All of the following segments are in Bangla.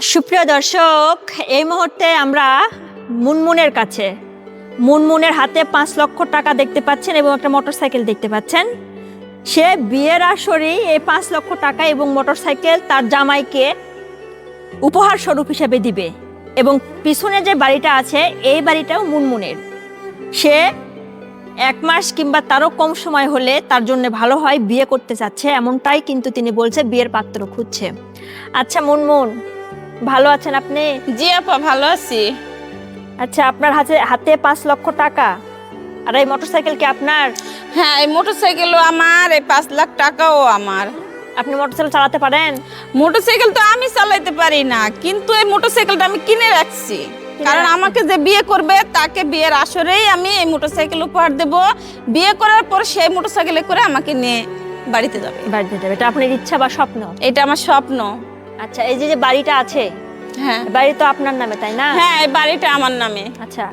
সুপ্রিয় দর্শক, এই মুহূর্তে আমরা মুনমুনের কাছে। মুনমুনের হাতে পাঁচ লক্ষ টাকা দেখতে পাচ্ছেন এবং একটা মোটরসাইকেল দেখতে পাচ্ছেন। সে বিয়ের আসরেই এই পাঁচ লক্ষ টাকা এবং মোটরসাইকেল তার জামাইকে উপহার স্বরূপ হিসেবে দিবে এবং পিছনে যে বাড়িটা আছে, এই বাড়িটাও মুনমুনের। সে এক মাস কিংবা তারও কম সময় হলে তার জন্য ভালো হয়, বিয়ে করতে চাচ্ছে, এমনটাই কিন্তু তিনি বলছে, বিয়ের পাত্র খুঁজছে। আচ্ছা মুনমুন ভালো আছেন আপনি? জি আপা ভালো আছি। আচ্ছা আপনার হাতে হাতে পাঁচ লক্ষ টাকা। আর এই মোটরসাইকেল কি আপনার? হ্যাঁ এই মোটরসাইকেলও আমার এই পাঁচ লাখ টাকাও আমার। আপনি মোটরসাইকেল চালাতে পারেন? মোটরসাইকেল তো আমি চালাইতে পারি না কিন্তু এই মোটরসাইকেলটা আমি কিনে রাখছি। কারণ আমাকে যে বিয়ে করবে তাকে বিয়ের আসরেই আমি এই মোটরসাইকেল উপহার দেব। বিয়ে করার পর সেই মোটরসাইকেলে করে আমাকে নিয়ে বাড়িতে যাবে। বাড়িতে যাবে। এটা আপনার ইচ্ছা বা স্বপ্ন? এটা আমার স্বপ্ন। আচ্ছা এই যে যে বাড়িটা আছে হ্যাঁ। বাড়ি তো আপনার নামে তাই না? হ্যাঁ এই বাড়িটা আমার নামে। আচ্ছা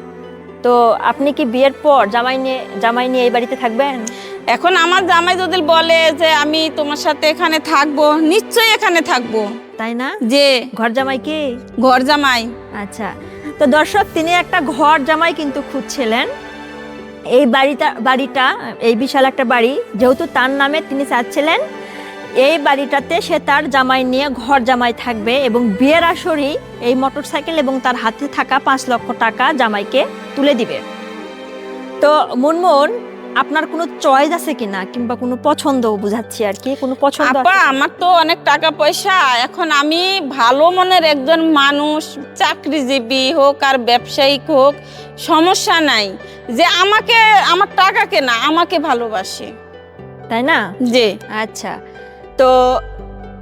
তো আপনি কি বিয়ের পর জামাই নিয়ে জামাই নিয়ে এই বাড়িতে থাকবেন? এখন আমার জামাই যদি বলে যে আমি তোমার সাথে এখানে থাকব নিশ্চয়ই এখানে থাকব। তাই না? যে। ঘর জামাই কি? ঘর জামাই। আচ্ছা তো দর্শক তিনি একটা ঘর জামাই কিন্তু খুঁজছিলেন। এই বাড়িটা বাড়িটা এই বিশাল একটা বাড়ি যেহেতু তার নামে তিনি চাচ্ছিলেন এই বাড়িটাতে সে তার জামাই নিয়ে ঘর জামাই থাকবে এবং বিয়ের আসরই এই মোটরসাইকেল এবং তার হাতে থাকা পাঁচ লক্ষ টাকা জামাইকে তুলে দিবে। তো মুনমুন আপনার কোনো চয়েস আছে কিনা কিংবা কোনো পছন্দ বুঝাচ্ছি আর কি কোনো পছন্দ আপা আমার তো অনেক টাকা পয়সা এখন আমি ভালো মনের একজন মানুষ চাকরিজীবী হোক আর ব্যবসায়িক হোক সমস্যা নাই। যে আমাকে আমার টাকাকে না আমাকে ভালোবাসে। তাই না? যে আচ্ছা। তো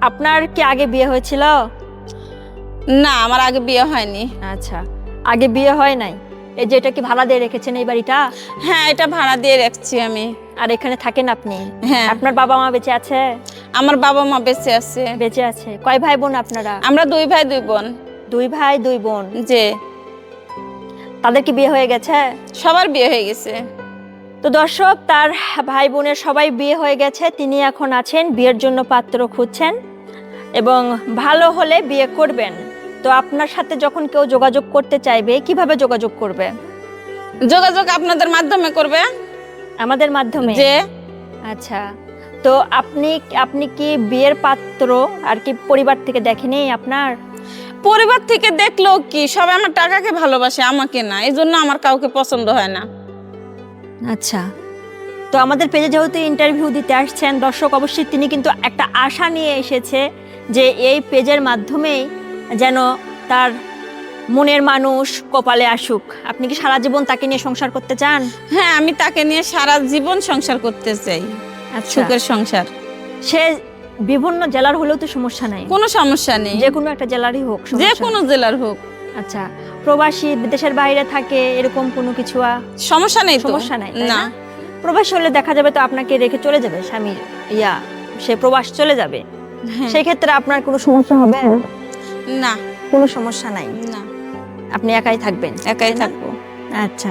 আপনার কি আগে বিয়ে হয়েছিল? না আমার আগে বিয়ে হয়নি। আচ্ছা আগে বিয়ে হয় নাই? এই যে এটা কি ভাড়া দিয়ে রেখেছেন এই বাড়িটা? হ্যাঁ এটা ভাড়া দিয়ে রাখছি আমি। আর এখানে থাকেন আপনি? হ্যাঁ। আপনার বাবা মা বেঁচে আছে? আমার বাবা মা বেঁচে আছে। বেঁচে আছে। কয় ভাই বোন আপনারা? আমরা দুই ভাই দুই বোন। দুই ভাই দুই বোন? যে তাদের কি বিয়ে হয়ে গেছে? সবার বিয়ে হয়ে গেছে। তো দর্শক তার ভাই বোনের সবাই বিয়ে হয়ে গেছে তিনি এখন আছেন বিয়ের জন্য পাত্র খুঁজছেন এবং ভালো হলে বিয়ে করবেন। তো আপনার সাথে যখন কেউ যোগাযোগ করতে চাইবে কীভাবে যোগাযোগ করবে? যোগাযোগ আপনাদের মাধ্যমে করবে? আমাদের মাধ্যমে? যে? আচ্ছা। তো আপনি আপনি কি বিয়ের পাত্র আর কি পরিবার থেকে দেখেনি আপনার? পরিবার থেকে দেখল কি? সবাই আমার টাকাকে ভালোবাসে আমাকে না। এই জন্য আমার কাউকে পছন্দ হয় না। আচ্ছা। তো আমাদের পেজে যেহেতু ইন্টারভিউ দিতে আসছেন দর্শক অবশ্যই তিনি কিন্তু একটা আশা নিয়ে এসেছে যে এই পেজের মাধ্যমেই যেন তার মনের মানুষ কপালে আসুক। আপনি কি সারা জীবন তাকে নিয়ে সংসার করতে চান? হ্যাঁ আমি তাকে নিয়ে সারা জীবন সংসার করতে চাই। আচ্ছা। সুখের সংসার। সে বিভিন্ন জেলার হলেও তো সমস্যা নাই। কোনো সমস্যা নেই। যে কোনো একটা জেলারই হোক যে কোনো জেলার হোক। আচ্ছা প্রবাসী দেশের বাইরে থাকে এরকম কোনো কিছু সমস্যা নেই সমস্যা নাই না। প্রবাসী হলে দেখা যাবে তো আপনাকে রেখে চলে যাবে স্বামী ইয়া সে প্রবাস চলে যাবে। হ্যাঁ। সেই ক্ষেত্রে আপনার কোনো সমস্যা হবে? না। কোনো সমস্যা নাই? না। আপনি একাই থাকবেন? একাই থাকব। আচ্ছা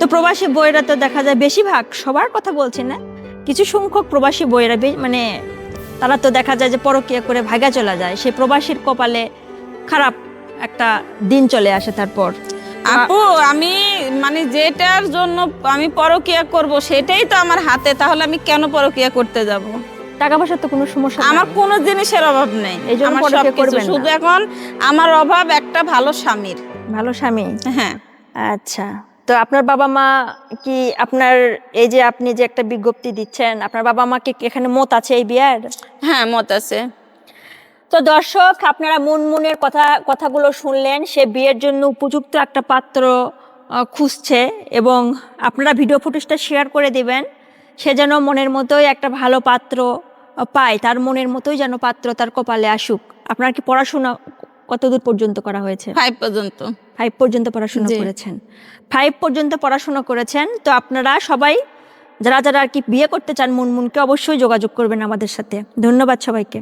তো প্রবাসী বইয়েরা তো দেখা যায় বেশিরভাগ সবার কথা বলছি না। কিছু সংখ্যক প্রবাসী বইয়েরা মানে তারা তো দেখা যায় যে পরকীয়া করে ভাগা চলে যায়। সে প্রবাসীর কপালে খারাপ একটা দিন চলে আসে তারপর। আপু আমি মানে যেটার জন্য আমি পরকিয়া করব সেটাই তো আমার হাতে তাহলে আমি কেন পরকিয়া করতে যাব? টাকা পয়সার তো কোনো সমস্যা আমার কোনো জিনিসের অভাব নেই। এই জন্য আমার করবেন না। শুধু এখন আমার অভাব একটা ভালো স্বামীর। ভালো স্বামী? হ্যাঁ। আচ্ছা। তো আপনার বাবা মা কি আপনার এই যে আপনি যে একটা বিজ্ঞপ্তি দিচ্ছেন আপনার বাবা মা কি এখানে মত আছে এই বিয়ার? হ্যাঁ মত আছে। তো দর্শক আপনারা মুনমুনের কথা কথাগুলো শুনলেন। সে বিয়ের জন্য উপযুক্ত একটা পাত্র খুঁজছে এবং আপনারা ভিডিও ফুটেজটা শেয়ার করে দিবেন। সে যেন মনের মতোই একটা ভালো পাত্র পায় তার মনের মতোই যেন পাত্র তার কপালে আসুক। আপনার কি পড়াশোনা কতদূর পর্যন্ত করা হয়েছে? ফাইভ পর্যন্ত। ফাইভ পর্যন্ত পড়াশোনা করেছেন। ফাইভ পর্যন্ত পড়াশোনা করেছেন। তো আপনারা সবাই যারা যারা আর কি বিয়ে করতে চান মুনমুনকে অবশ্যই যোগাযোগ করবেন আমাদের সাথে। ধন্যবাদ সবাইকে।